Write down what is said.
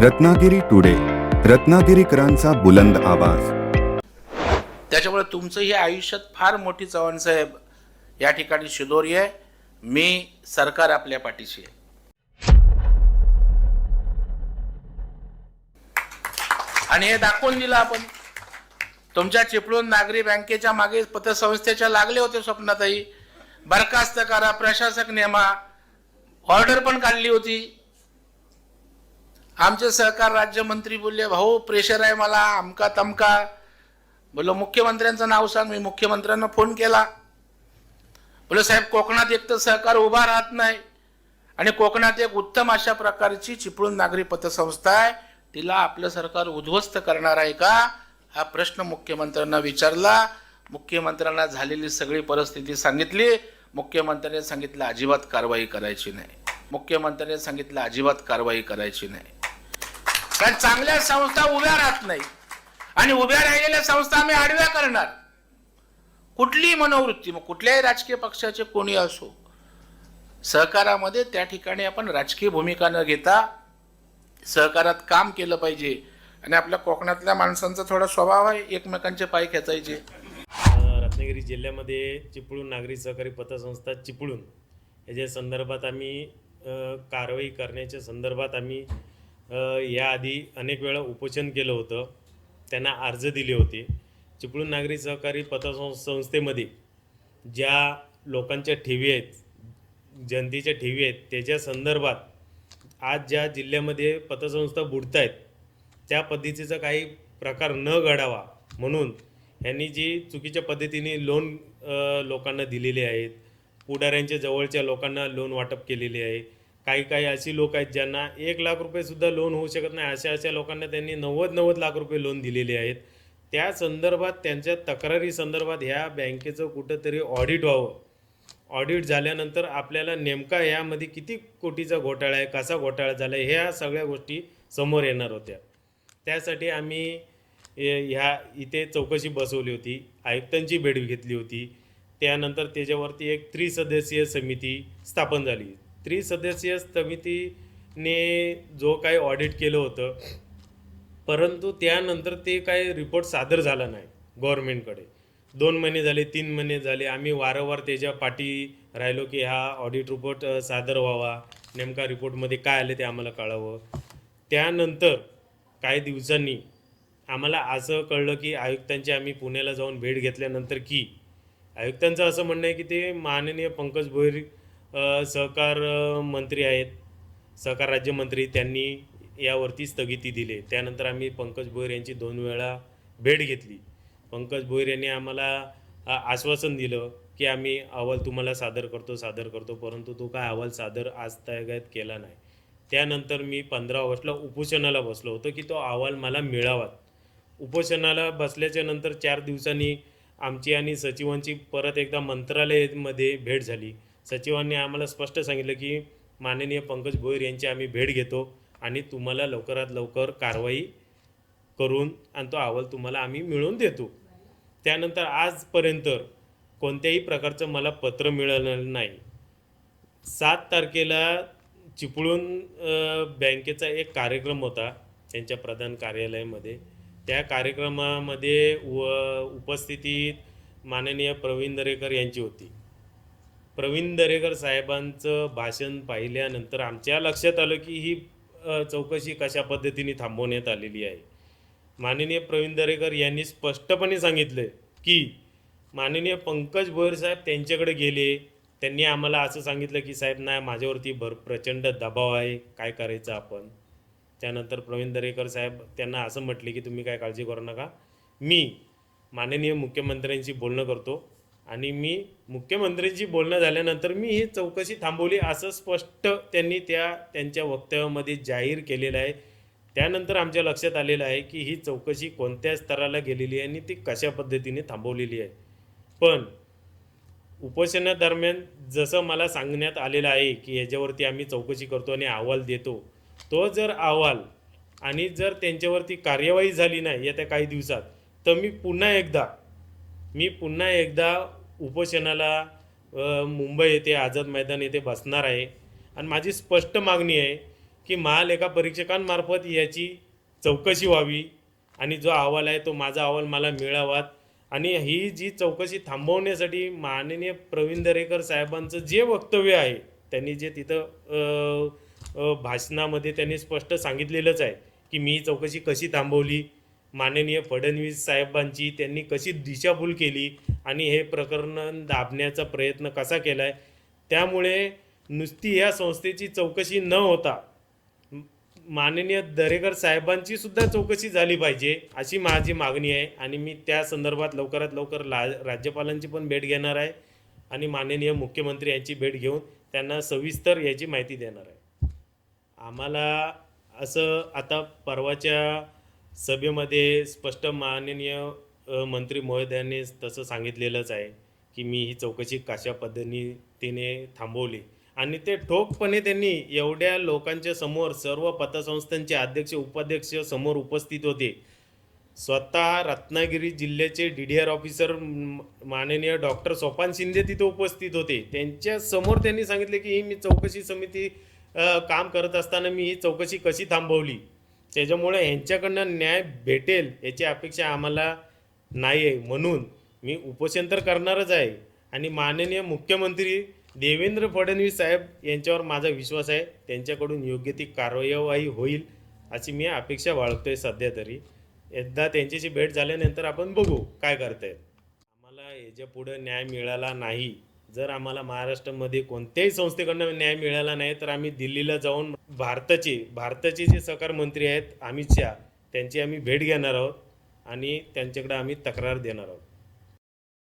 Ratnagiri today रत्नागिरीकरांचा बुलंद आवाज. त्याच्यामुळे तुमचं हे आयुष्यात फार मोठी चव्हाण साहेब या ठिकाणी शिदोरी आहे. मी सरकार आपल्या पाठीशी आहे. आणि हे दाखवून दिलं आपण. तुमच्या चिपळूण नागरी बँकेच्या मागे पतसंस्थेच्या लागले होते स्वप्नाताई. बरखास्त करा प्रशासक नेमा. ऑर्डर पण काढली होती. आमचे सहकार राज्यमंत्री बोलले भाऊ प्रेशर आहे मला अमका तमका. बोललो मुख्यमंत्र्यांचं नाव सांग. मी मुख्यमंत्र्यांना फोन केला. बोलो साहेब कोकणात एक तर सहकार उभा राहत नाही आणि कोकणात एक उत्तम अशा प्रकारची चिपळूण नागरी पतसंस्था आहे. तिला आपलं सरकार उद्ध्वस्त करणार आहे का? हा प्रश्न मुख्यमंत्र्यांना विचारला. मुख्यमंत्र्यांना झालेली सगळी परिस्थिती सांगितली. मुख्यमंत्र्यांनी सांगितलं अजिबात कारवाई करायची नाही. मुख्यमंत्र्यांनी सांगितलं अजिबात कारवाई करायची नाही. कारण चांगल्या संस्था उभ्या राहत नाही आणि उभ्या राहिलेल्या संस्था आम्ही आडव्या करणार. कुठलीही मनोवृत्ती मग कुठल्याही राजकीय पक्षाचे कोणी असो सहकारामध्ये त्या ठिकाणी आपण राजकीय भूमिका न घेता सहकारात काम केलं पाहिजे. आणि आपल्या कोकणातल्या माणसांचा थोडा स्वभाव आहे एकमेकांचे पाय खेचायचे. रत्नागिरी जिल्ह्यामध्ये चिपळूण नागरी सहकारी पतसंस्था चिपळूण. याच्या संदर्भात आम्ही कारवाई करण्याच्या संदर्भात आम्ही याआधी अनेक वेळा उपोषण केलं होतं. त्यांना अर्ज दिले होते. चिपळूण नागरी सहकारी पतसंस्थेमध्ये संस्थेमध्ये ज्या लोकांच्या ठेवी आहेत जनतेच्या ठेवी आहेत त्याच्या संदर्भात आज ज्या जिल्ह्यामध्ये पतसंस्था बुडत आहेत त्या पद्धतीचा काही प्रकार न घडावा म्हणून यांनी जी चुकीच्या पद्धतीने लोन लोकांना दिलेले आहेत पुढाऱ्यांच्या जवळच्या लोकांना लोन वाटप केलेले आहे काही काही अशी लोक आहेत ज्यांना एक लाख रुपयेसुद्धा लोन होऊ शकत नाही. अशा अशा लोकांना त्यांनी नव्वद नव्वद लाख रुपये लोन दिलेले आहेत. त्या संदर्भात त्यांच्या तक्रारी संदर्भात ह्या बँकेचं कुठंतरी ऑडिट व्हावं. ऑडिट झाल्यानंतर आपल्याला नेमका यामध्ये किती कोटीचा घोटाळा आहे कसा घोटाळा झाला आहे ह्या सगळ्या गोष्टी समोर येणार होत्या. त्यासाठी आम्ही ह्या इथे चौकशी बसवली होती आयुक्तांची भेट घेतली होती. त्यानंतर त्याच्यावरती एक त्रिसदस्यीय समिती स्थापन झाली. त्रिसदस्यीय समितीने जो काही ऑडिट केलं होतं परंतु त्यानंतर ते काही रिपोर्ट सादर झाला नाही गव्हर्मेंटकडे दोन महिने झाले तीन महिने झाले आम्ही वारंवार त्याच्या पाठी राहिलो की हा ऑडिट रिपोर्ट सादर व्हावा नेमका रिपोर्टमध्ये काय आलं ते आम्हाला कळावं. त्यानंतर काही दिवसांनी आम्हाला असं कळलं की आयुक्तांची आम्ही पुण्याला जाऊन भेट घेतल्यानंतर की आयुक्तांचं असं म्हणणं आहे की ते माननीय पंकज भोईर सहकार मंत्री आहेत. सहकार राज्यमंत्री त्यांनी यावरती स्थगिती दिली. त्यानंतर आम्ही पंकज भोयर यांची दोन वेळा भेट घेतली. पंकज भोईर यांनी आम्हाला आश्वासन दिलं की आम्ही अहवाल तुम्हाला सादर करतो सादर करतो परंतु तो काय अहवाल सादर आज तागायत केला नाही. त्यानंतर मी पंधरा ऑगस्टला उपोषणाला बसलो होतो की तो अहवाल मला मिळावा उपोषणाला बसल्याच्या नंतर चार दिवसांनी आमची आणि सचिवांची परत एकदा मंत्रालयामध्ये भेट झाली. सचिवांनी आम्हाला स्पष्ट सांगितलं की माननीय पंकज भोईर यांची आम्ही भेट घेतो आणि तुम्हाला लवकरात लवकर कारवाई करून आणि तो अहवाल तुम्हाला आम्ही मिळवून देतो. त्यानंतर आजपर्यंत कोणत्याही प्रकारचं मला पत्र मिळालं नाही. सात तारखेला चिपळूण बँकेचा एक कार्यक्रम होता त्यांच्या प्रधान कार्यालयामध्ये. त्या कार्यक्रमामध्ये व उपस्थितीत माननीय प्रवीण दरेकर यांची होती. प्रवीण दरेकर साहेबांचं भाषण पाहिल्यानंतर आमच्या लक्षात आलं की ही चौकशी कशा पद्धतीने थांबवण्यात आलेली आहे. माननीय प्रवीण दरेकर यांनी स्पष्टपणे सांगितलं की माननीय पंकज भोयर साहेब त्यांच्याकडे गेले. त्यांनी आम्हाला असं सांगितलं की साहेब नाही माझ्यावरती भर प्रचंड दबाव आहे. काय करायचं आपण? त्यानंतर प्रवीण दरेकर साहेब त्यांना असं म्हटले की तुम्ही काय काळजी करू नका. मी माननीय मुख्यमंत्र्यांशी बोलणं करतो. आणि मी मुख्यमंत्र्यांशी बोलणं झाल्यानंतर मी ही चौकशी थांबवली असं स्पष्ट त्यांनी त्या त्यांच्या वक्तव्यामध्ये जाहीर केलेलं आहे. त्यानंतर आमच्या लक्षात आलेलं आहे की ही चौकशी कोणत्या स्तराला गेलेली आहे आणि ती कशा पद्धतीने थांबवलेली आहे. पण उपोषणादरम्यान जसं मला सांगण्यात आलेलं आहे की याच्यावरती आम्ही चौकशी करतो आणि अहवाल देतो तो जर अहवाल आणि जर त्यांच्यावरती कार्यवाही झाली नाही येत्या काही दिवसात तर मी पुन्हा एकदा मी पुन्हा एकदा उपोषणाला मुंबई येथे आझाद मैदान येथे बसणार आहे. आणि माझी स्पष्ट मागणी आहे की महालेखा परीक्षकांमार्फत याची चौकशी व्हावी आणि जो अहवाल आहे तो माझा अहवाल मला मिळावा आणि ही जी चौकशी थांबवण्यासाठी माननीय प्रवीण दरेकर साहेबांचं जे वक्तव्य आहे त्यांनी जे तिथं भाषणामध्ये त्यांनी स्पष्ट सांगितलेलंच आहे की मी ही चौकशी कशी थांबवली माननीय फडणवीस साहेबांची त्यांनी कशी दिशाभूल केली आणि हे प्रकरण दाबण्याचा प्रयत्न कसा केला आहे त्यामुळे नुसती या संस्थेची चौकशी न होता माननीय दरेकर साहेबांची सुद्धा चौकशी झाली पाहिजे अशी माझी मागणी आहे आणि मी त्या संदर्भात लवकरात लवकर ला राज्यपालांची पण भेट घेणार आहे आणि माननीय मुख्यमंत्री यांची भेट घेऊन त्यांना सविस्तर याची माहिती देणार आहे. आम्हाला असं आता परवाच्या सभेमध्ये स्पष्ट माननीय मंत्री महोदयांनी तसं सांगितलेलंच आहे की मी ही चौकशी कशा पद्धतीने थांबवली. आणि ते ठोकपणे त्यांनी एवढ्या लोकांच्या समोर सर्व पतसंस्थांचे अध्यक्ष उपाध्यक्ष समोर उपस्थित होते. स्वतः रत्नागिरी जिल्ह्याचे डी डी आर ऑफिसर माननीय डॉक्टर सोपान शिंदे तिथे उपस्थित होते. त्यांच्यासमोर त्यांनी सांगितले की ही मी चौकशी समिती काम करत असताना मी ही चौकशी कशी थांबवली? त्याच्यामुळे यांच्याकडनं न्याय भेटेल याची अपेक्षा आम्हाला नाही आहे म्हणून मी उपोषण तर करणारच आहे. आणि माननीय मुख्यमंत्री देवेंद्र फडणवीस साहेब यांच्यावर माझा विश्वास आहे. त्यांच्याकडून योग्य ती कार्यवाही होईल अशी मी अपेक्षा बाळगतोय सध्या तरी. एकदा त्यांच्याशी भेट झाल्यानंतर आपण बघू काय करतायत. आम्हाला याच्या पुढं न्याय मिळाला नाही. जर आम्हाला महाराष्ट्रामध्ये कोणत्याही संस्थेकडनं न्याय मिळाला नाही तर आम्ही दिल्लीला जाऊन भारताचे भारताचे जे सहकार मंत्री आहेत अमित शहा त्यांची आम्ही भेट घेणार आहोत आणि त्यांच्याकडे आम्ही तक्रार देणार आहोत.